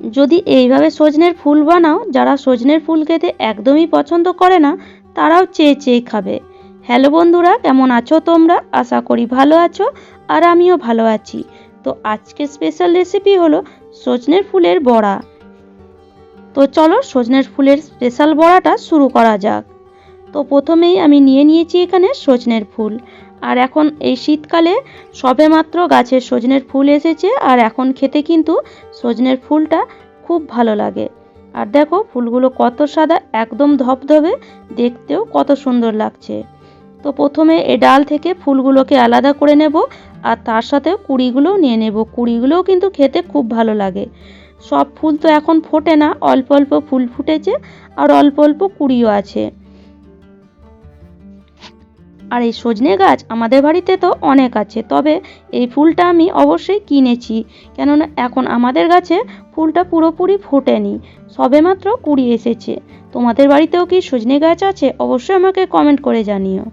যদি এইভাবে সজনের ফুল বানাও, যারা সজনের ফুল খেতে একদমই পছন্দ করে না, তারাও চেয়ে চেয়ে খাবে। হ্যালো বন্ধুরা, কেমন আছো তোমরা? আশা করি ভালো আছো আর আমিও ভালো আছি। তো আজকে স্পেশাল রেসিপি হলো সজনের ফুলের বড়া। তো চলো সজনের ফুলের স্পেশাল বড়াটা শুরু করা যাক। তো প্রথমেই আমি নিয়ে নিয়েছি এখানে সজনের ফুল। আর এখন এই শীতকালে সবেমাত্র গাছের সজনের ফুল এসেছে, আর এখন খেতে কিন্তু সজনের ফুলটা খুব ভালো লাগে। আর দেখো, ফুলগুলো কত সাদা, একদম ধপধপে দেখতেও কত সুন্দর লাগছে। তো প্রথমে এ ডাল থেকে ফুলগুলোকে আলাদা করে নেব, আর তার সাথে কুড়িগুলোও নিয়ে নেব। কুড়িগুলোও কিন্তু খেতে খুব ভালো লাগে। সব ফুল তো এখন ফোটে না, অল্প অল্প ফুল ফুটেছে, আর অল্প অল্প কুড়িও আছে। আর এই সজনে গাছ আমাদের বাড়িতে তো অনেক আছে, তবে এই ফুলটা আমি অবশ্যই কিনেছি। কেননা এখন আমাদের গাছে ফুলটা পুরোপুরি ফোটেনি, সবেমাত্র কুড়ি এসেছে। তোমাদের বাড়িতেও কি সজনে গাছ আছে? অবশ্যই আমাকে কমেন্ট করে জানিও।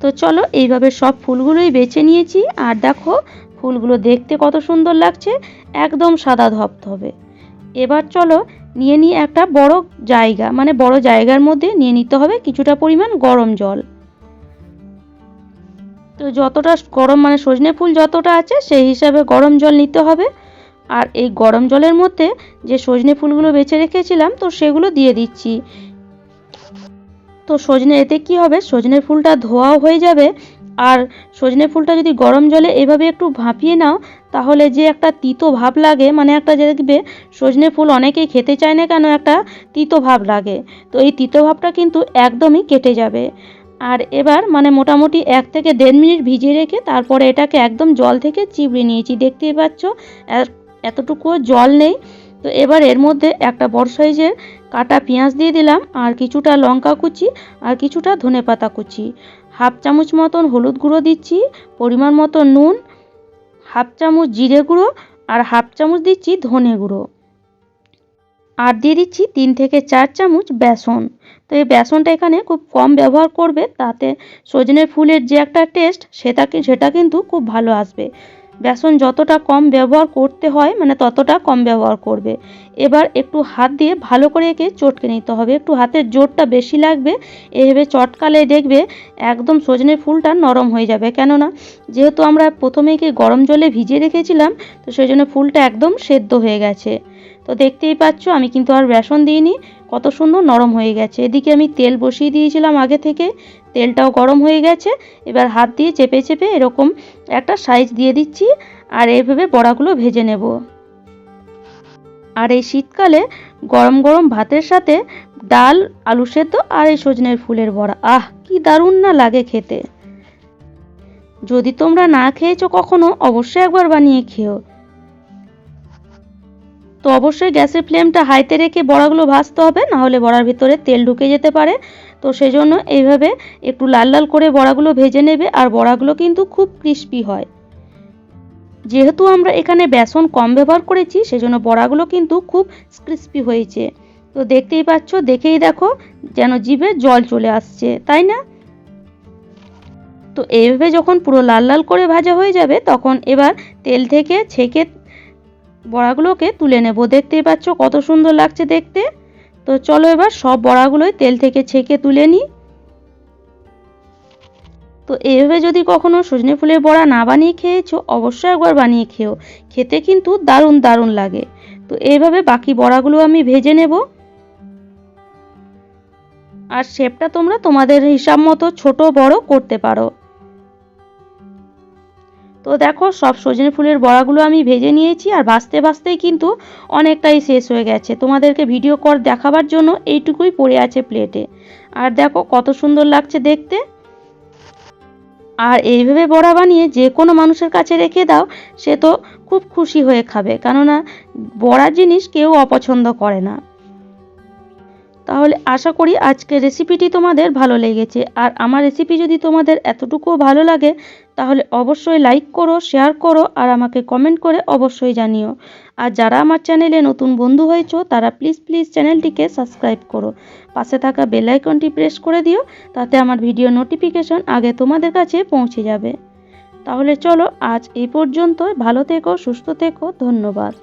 তো চলো, এইভাবে সব ফুলগুলোই বেছে নিয়েছি, আর দেখো, ফুলগুলো দেখতে কত সুন্দর লাগছে, একদম সাদা ধপধপে এবার চলো নিয়ে নিয়ে একটা বড় জায়গা মানে বড় জায়গার মধ্যে নিয়ে নিতে হবে কিছুটা পরিমাণ গরম জল। তো যতটা গরম মানে সজনে ফুল যতটা আছে, সেই হিসাবে গরম জল নিতে হবে। আর এই গরম জলের মধ্যে যে সজনে ফুলগুলো বেছে রেখেছিলাম, তো সেগুলো দিয়ে দিচ্ছি। তো সজনে, এতে কি হবে? সজনের ফুলটা ধোয়াও হয়ে যাবে আর সজনে ফুলটা যদি গরম জলে এভাবে একটু ভাপিয়ে নাও, তাহলে যে একটা তিতো ভাব লাগে মানে একটা যে দেখবে সজনে ফুল অনেকেই খেতে চায় না কেন, একটা তিতো ভাব লাগে। তো এই তিতো ভাবটা কিন্তু একদমই কেটে যাবে। আর এবার মানে মোটামুটি এক থেকে দেড় মিনিট ভিজিয়ে রেখে তারপরে এটাকে একদম জল থেকে চিবড়ে নিয়েছি। দেখতেই পাচ্ছ এতটুকুও জল নেই। তো এবার এর মধ্যে একটা বড় সাইজের কাটা পেঁয়াজ দিয়ে দিলাম, আর কিছুটা লঙ্কা কুচি, আর কিছুটা ধনে পাতা কুচি। হাফ চামচ মতন হলুদ গুঁড়ো দিচ্ছি, পরিমাণ মতো নুন, হাফ চামচ জিরে গুঁড়ো আর হাফ চামচ দিচ্ছি ধনে গুঁড়ো। আর দিয়ে দিচ্ছি তিন থেকে চার চামচ বেসন। তো এই বেসনটা এখানে খুব কম ব্যবহার করবে, তাতে সজনের ফুলের যে একটা টেস্ট, সেটা সেটা কিন্তু খুব ভালো আসবে। বেসন যতটা কম ব্যবহার করতে হয় মানে ততটা কম ব্যবহার করবে। এবার একটু হাত দিয়ে ভালো করে একে চটকে নিতে হবে। একটু হাতের জোরটা বেশি লাগবে, এভাবে চটকালে দেখবে একদম সজনে ফুলটা নরম হয়ে যাবে। কেননা, যেহেতু আমরা প্রথমে কি গরম জলে ভিজিয়ে রেখেছিলাম, তো সেই জন্য ফুলটা একদম সেদ্ধ হয়ে গেছে। তো দেখতেই পাচ্ছ, আমি কিন্তু আর বেসন দিইনি। কত সুন্দর নরম হয়ে গেছে। এদিকে আমি তেল বসিয়ে দিয়েছিলাম আগে থেকে। তেলটাও গরম হয়ে গেছে। এবার হাত দিয়ে চেপে চেপে এরকম একটা সাইজ দিয়ে দিচ্ছি আর এইভাবে বড়াগুলো ভেজে নেব। আর এই শীতকালে গরম গরম ভাতের সাথে ডাল, আলু সেদ্ধ আর এই সজনের ফুলের বড়া। আহ, কি দারুণ না লাগে খেতে। যদি তোমরা না খেয়েছো কখনো, অবশ্যই একবার বানিয়ে খেও। তো অবশ্যই গ্যাসের ফ্লেমটা হাইতে রেখে বড়াগুলো ভাজতে হবে, না হলে বড়ার ভিতরে তেল ঢুকে যেতে পারে। তো সেই জন্য এইভাবে একটু লাল লাল করে বড়াগুলো ভেজে নেবে, আর বড়াগুলো কিন্তু খুব ক্রিস্পি হয়। যেহেতু আমরা এখানে বেসন কম ব্যবহার করেছি, সেজন্য বড়াগুলো কিন্তু খুব ক্রিস্পি হয়েছে। তো দেখতেই পাচ্ছ, দেখেই দেখো যেন জিভে জল চলে আসছে, তাই না? তো এইভাবে যখন পুরো লাল লাল করে ভাজা হয়ে যাবে, তখন এবার তেল থেকে ছেঁকে বড়াগুলোকে তুলে নেব। দেখতেই পাচ্ছ কত সুন্দর লাগছে দেখতে। তো চলো এবার সব বড়াগুলোই তেল থেকে ছেঁকে তুলে নিই তো এইভাবে যদি কখনো সজনে ফুলের বড়া না বানিয়ে খেয়েছো, অবশ্যই একবার বানিয়ে খেও। খেতে কিন্তু দারুণ দারুণ লাগে। তো এইভাবে বাকি বড়াগুলো আমি ভেজে নেব। আর শেপটা তোমরা তোমাদের হিসাব মতো ছোট বড় করতে পারো। তো দেখো, সব সজনে ফুলের বড়াগুলো আমি ভেজে নিয়েছি আর ভাজতে ভাজতেই কিন্তু অনেকটাই শেষ হয়ে গেছে। তোমাদেরকে ভিডিও কর দেখাবার জন্য এইটুকুই পড়ে আছে প্লেটে আর দেখো, কত সুন্দর লাগছে দেখতে। আর এইভাবে বড়া বানিয়ে যে কোনো মানুষের কাছে রেখে দাও, সে তো খুব খুশি হয়ে খাবে। কেননা বড়া জিনিস কেউ অপছন্দ করে না। তাহলে আশা করি আজকের রেসিপিটি তোমাদের ভালো লেগেছে। আর আমার রেসিপি যদি তোমাদের এতটুকুও ভালো লাগে, তাহলে অবশ্যই লাইক করো শেয়ার করো, আর আমাকে কমেন্ট করে অবশ্যই জানিও। আর যারা আমার চ্যানেলে নতুন বন্ধু হয়েছো, তারা প্লিজ প্লিজ চ্যানেলটিকে সাবস্ক্রাইব করো। পাশে থাকা বেল আইকনটি প্রেস করে দিও, তাতে আমার ভিডিও নোটিফিকেশন আগে তোমাদের কাছে পৌঁছে যাবে। তাহলে চলো আজ এই পর্যন্ত ভালো থেকো, সুস্থ থেকো, ধন্যবাদ।